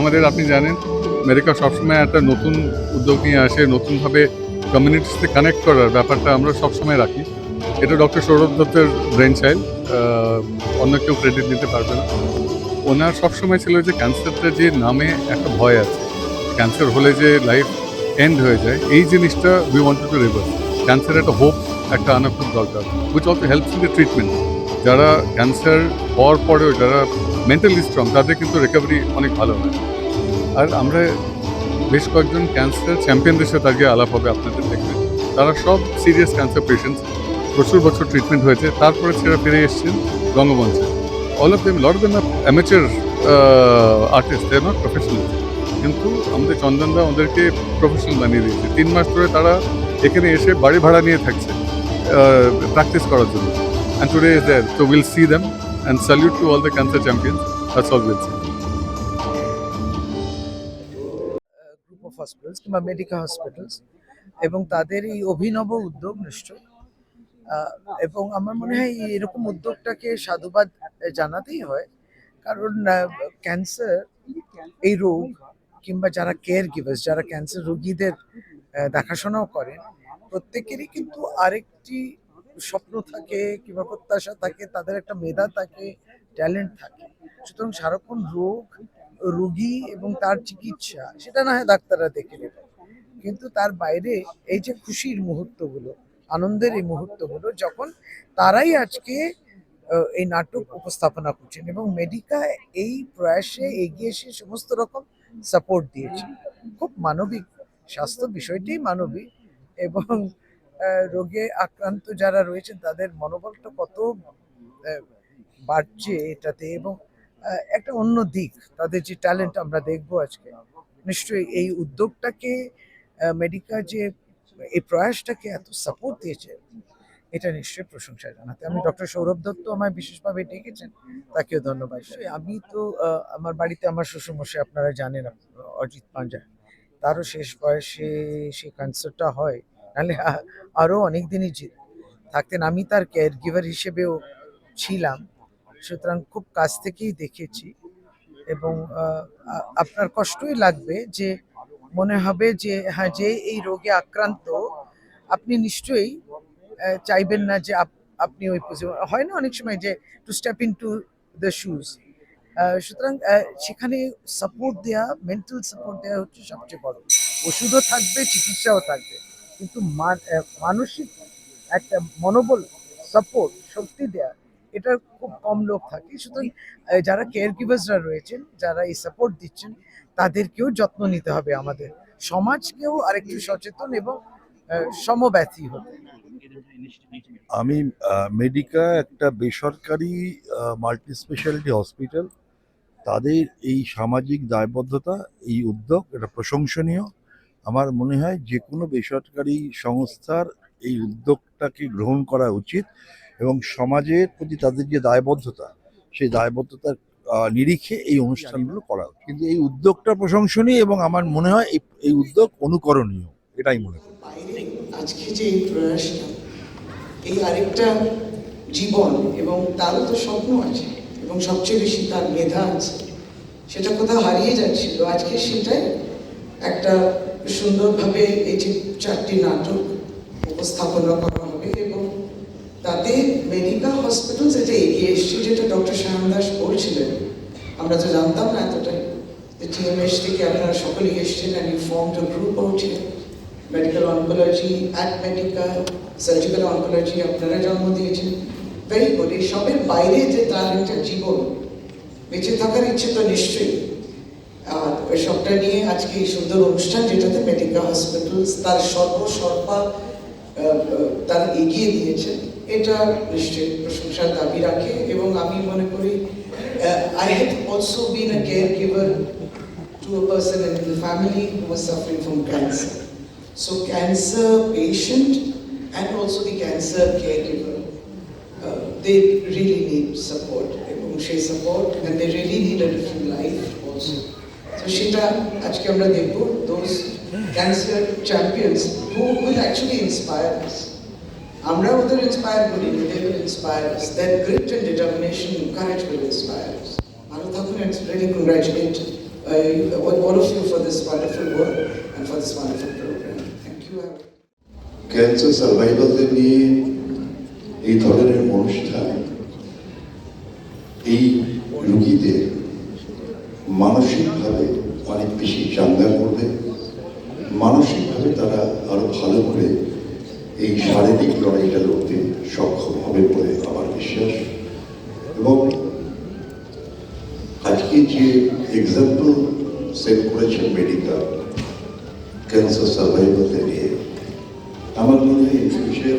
আমাদের, আপনি জানেন আমেরিকা সবসময় একটা নতুন উদ্যোগ নিয়ে আসে, নতুনভাবে কমিউনিটির সাথে কানেক্ট করার ব্যাপারটা আমরা সবসময় রাখি। এটা ডক্টর সৌরভ দত্তের ব্রেন চাইল্ড অন্য কেউ ক্রেডিট নিতে পারবে না। ওনার সবসময় ছিল যে ক্যান্সারটা যে নামে একটা ভয় আছে। ক্যান্সার হলে যে লাইফ এন্ড হয়ে যায়, এই জিনিসটা we wanted to reverse cancer একটা হোপ একটা আনা খুব দরকার which also helps in the treatment যারা ক্যান্সার হওয়ার পরেও, যারা মেন্টালি স্ট্রং তাদের কিন্তু রিকভারি অনেক ভালো হয়। আর আমরা বেশ কয়েকজন ক্যান্সার চ্যাম্পিয়নদের সাথে আগে আলাপ হবে আপনাদের দেখবেন তারা সব সিরিয়াস ক্যান্সার পেশেন্টস প্রচুর বছর ট্রিটমেন্ট হয়েছে। তারপরে সেরা ফিরে এসেছেন রঙ্গমঞ্চে all of them lot of them amateur artist they not professional কিন্তু আমাদের চন্দনদা ওদেরকে প্রফেশনাল বানিয়ে দিয়েছে। তিন মাস ধরে তারা এখানে এসে বাড়ি ভাড়া নিয়ে থাকছে প্র্যাকটিস করার জন্য। অ্যান্ড টুডে ইজ দেয়ার তো will see them and salute to all the cancer champions that's all will see group of hospitals কিংবা মেডিকেল হসপিটালস এবং তাদের এই অভিনব উদ্যোগ নিশ্চয় এবং আমার মনে হয় এরকম উদ্যোগটাকে সাধুবাদ জানাতেই হয়। কারণ ক্যান্সার এই রোগ কিংবা যারা কেয়ার গিভার্স যারা ক্যান্সার রোগীদের দেখাশোনাও করেন, প্রত্যেকেরই কিন্তু আরেকটি স্বপ্ন থাকে কিংবা প্রত্যাশা থাকে, তাদের একটা মেধা থাকে, ট্যালেন্ট থাকে। সুতরাং সারাক্ষণ রোগ, রোগী এবং তার চিকিৎসা, সেটা না হয় ডাক্তাররা দেখে নেবে। কিন্তু তার বাইরে এই যে খুশির মুহূর্তগুলো, আনন্দের এই মুহূর্তগুলো, যখন তারাই আজকে এই নাটক উপস্থাপনা করছেন এবং মেডিকা এই প্রয়াসে এগিয়ে এসে সমস্ত রকম সাপোর্ট দিয়েছে। খুব মানবিক, স্বাস্থ্য বিষয়টি মানবিক এবং রোগে আক্রান্ত যারা রয়েছেন, তাদের মনোবলটা কত বাড়ছে এটাতে এবং একটা অন্য দিক, তাদের যে ট্যালেন্ট আমরা দেখব আজকে। নিশ্চয়ই এই উদ্যোগটাকে মেডিকা যে এই প্রয়াসটাকে এত সাপোর্ট দিয়েছে, এটা নিশ্চয়ই প্রশংসা জানাতে। আমি ডক্টর সৌরভ দত্ত আমায় বিশেষভাবে ডেকেছেন, তাকেও ধন্যবাদ। আমি তো আমার বাড়িতে আমার শ্বশুরমশাই আপনারা জানেন, অজিত পাঞ্জা, তারও শেষ বয়সে সে ক্যান্সারটা হয়। নাহলে আরও অনেক দিনই থাকতেন। আমি তার কেয়ার গিভার হিসেবেও ছিলাম। সুতরাং খুব কাছ থেকেই দেখেছি। এবং আপনার কষ্টই লাগবে যে মনে হবে যে হ্যাঁ যে এই রোগে আক্রান্ত, আপনি নিশ্চয়ই চাইবেন না যে আপ- আপনি ওই হয় না অনেক সময় যে to step into the shoes সুতরাং সেখানে সাপোর্ট দেওয়া মেন্টাল সাপোর্ট দেওয়া হচ্ছে সবচেয়ে বড়। ওষুধও থাকবে, চিকিৎসাও থাকবে। কিন্তু মান- মানসিক একটা মনোবল সাপোর্ট শক্তি দেয়া এটা খুব কম লোক থাকে। সুতরাং যারা কেয়ার গিভার্সরা রয়েছেন, যারা এই সাপোর্ট দিচ্ছেন, তাদেরকেও যত্ন নিতে হবে আমাদের। সমাজকেও আরেকটু সচেতন এবং সমব্যথী হতে। আমি মেডিকা একটা বেসরকারি মাল্টি স্পেশালিটি হসপিটাল তাদের এই সামাজিক দায়বদ্ধতা, এই উদ্যোগ, এটা প্রশংসনীয়। আমার মনে হয় যে কোনো বেসরকারি সংস্থার এই উদ্যোগটাকে গ্রহণ করা উচিত এবং সমাজের প্রতি তাদের যে দায়বদ্ধতা, সেই দায়বদ্ধতার নিরিখে এই অনুষ্ঠানগুলো করা উচিত। কিন্তু এই উদ্যোগটা প্রশংসনীয় এবং আমার মনে হয় এই উদ্যোগ অনুকরণীয়, এটাই মনে করি। আজকে যে এই এই আরেকটা জীবন এবং তারও তো স্বপ্ন আছে এবং সবচেয়ে বেশি তার মেধা আছে, সেটা কোথাও হারিয়ে যাচ্ছিল। আজকে সেটাই একটা সুন্দরভাবে এই যে চারটি নাটক উপস্থাপনা করা হবে এবং তাতে মেডিকেল হসপিটাল যেটা এগিয়ে এসছে, যেটা ডক্টর শ্যাম দাস বলছিলেন, আমরা তো জানতাম না এতটাই। যে টিএমএস থেকে আপনারা সকলেই এসছেন and you form to group here medical oncology at medical surgical oncology আপনারা জন্ম দিয়েছেন। ভেরি গুড এই সবের বাইরে যে তার একটা জীবন, বেঁচে থাকার ইচ্ছে তো নিশ্চয়ই। ওই সবটা নিয়ে আজকে এই সুন্দর অনুষ্ঠান যেটাতে মেডিকেল হসপিটাল তার সর্বসর্বা আহ, আহ, তার এগিয়ে দিয়েছে এটা নিশ্চয়ই প্রশংসার দাবি রাখে এবং আমি মনে করি I have also been a caregiver to a person in the family who was suffering from cancer. So cancer patient and also the cancer caregiver, uh, they really need support, এবং সেই support and they really need a different life also. So Sheeta, Ajke Amra Devpur, those cancer champions who will actually inspire us. Amra will inspire Guri, they will inspire us. Their grit and determination courage will inspire us. I would like to really congratulate uh, all of you for this wonderful work and for this wonderful program. Thank you. Cancer survival, they need a tolerant. মানসিকভাবে তারা আরও ভালো করে এই শারীরিক লড়াইটা লড়তে সক্ষম হবে বলে আমার বিশ্বাস। এবং আজকে যে এক্সাম্পল সেট করেছে মেডিকেল ক্যান্সার সার্ভাইভারদের নিয়ে, আমার মনে হয় এই বিষয়ে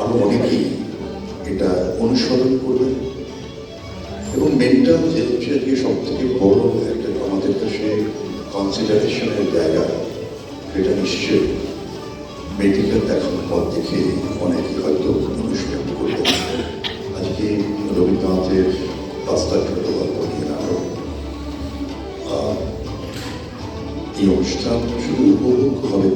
আরও অনেকেই এটা অনুসরণ করবেন। কনসিডারেশনের জায়গা এটা নিশ্চয়ই মেডিকেল দেখানোর পর দেখে অনেকে হয়তো অনুষ্ঠিত করবে। আজকে রবীন্দ্রনাথের পাঁচটা ছোট গল্প নিয়ে আরও এই অনুষ্ঠান শুধু উপভোগ হবে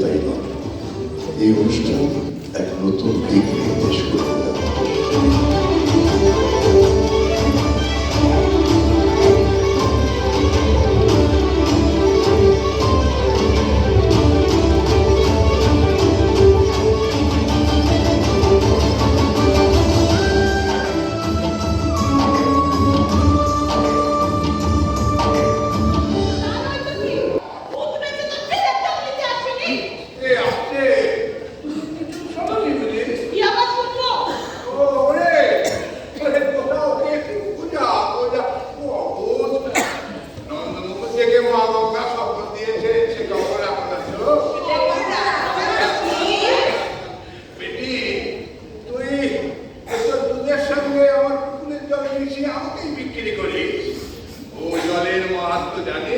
আত্মজ্ঞানে